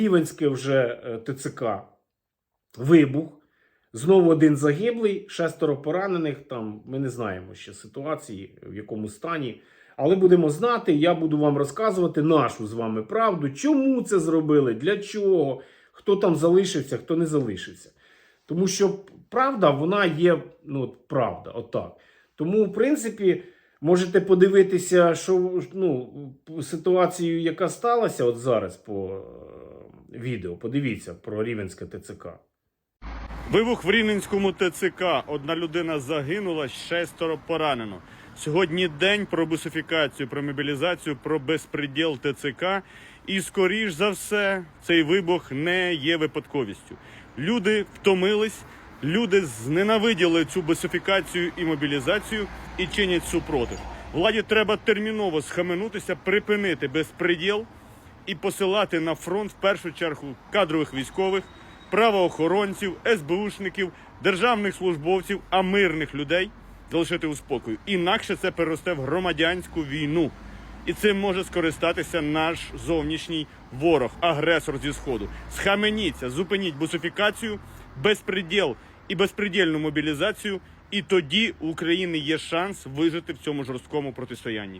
Рівенське вже е, ТЦК вибух. Знову один загиблий, шестеро поранених. Там ми не знаємо ще ситуації, в якому стані. Але будемо знати, я буду вам розказувати нашу з вами правду, чому це зробили, для чого, хто там залишився, хто не залишився. Тому що правда, вона є ну, правда, отак. Тому, в принципі, можете подивитися, що ну, ситуацію, яка сталася от зараз по відео. Подивіться про Рівенське ТЦК. Вибух в Рівненському ТЦК. Одна людина загинула, шестеро поранено. Сьогодні день про бусифікацію, про мобілізацію, про безпреділ ТЦК. І скоріш за все, цей вибух не є випадковістю. Люди втомились, люди зненавиділи цю бусифікацію і мобілізацію і чинять супротив. Владі треба терміново схаменутися, припинити безпреділ і посилати на фронт в першу чергу кадрових військових, правоохоронців, СБУшників, державних службовців, а мирних людей залишити у спокою. Інакше це переросте в громадянську війну. І цим може скористатися наш зовнішній ворог, агресор зі сходу. Схаменіться, зупиніть бусифікацію, безпреділ і безпредельну мобілізацію. І тоді у України є шанс вижити в цьому жорсткому протистоянні.